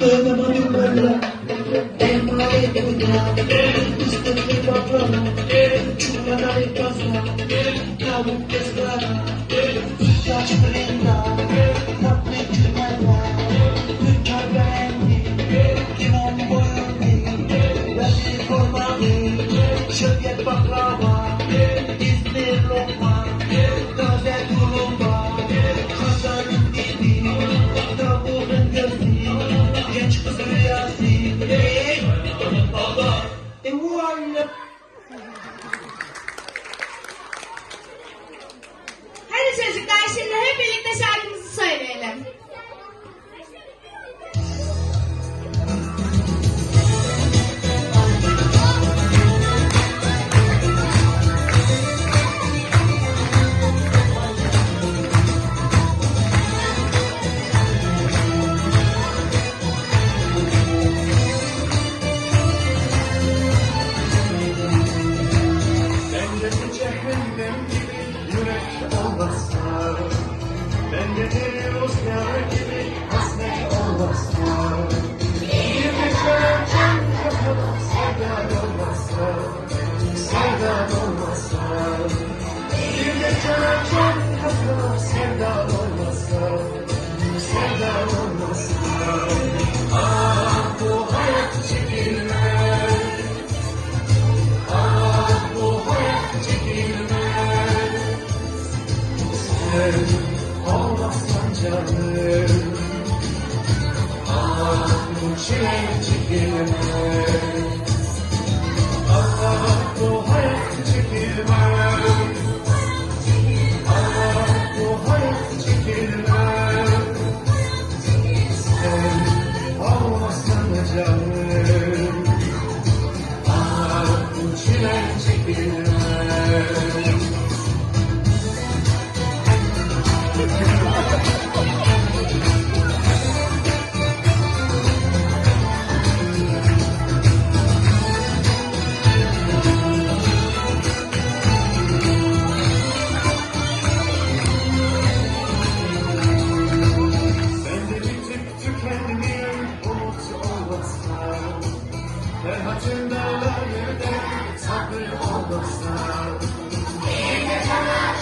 Dayanamadım valla Emanet dünya Üstüne baklava Çukurlar ekazma Tavuk kızlara Sütlaç fırında Tatlı kümela Hünkar beğendi Limon boyundu Verdi formalı Şöbiyet baklava Sevdan olmazsa Bir geçer can kapalı sevdan olmazsa Sevdan olmazsa Ah hayat çekilmez bu hayat çekilmez Sen olmazsan canım Ah bu çile çekilmez Sabrı olmazsa Bir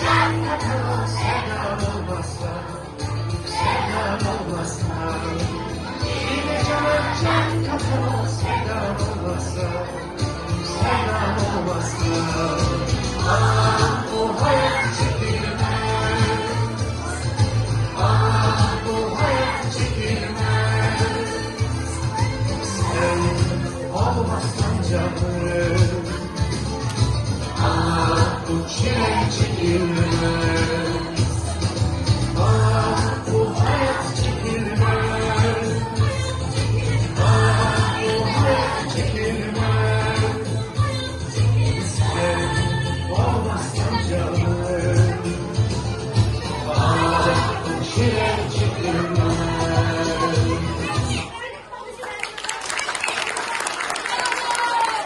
can katılır sevdan canım Ah bu çile çekilmez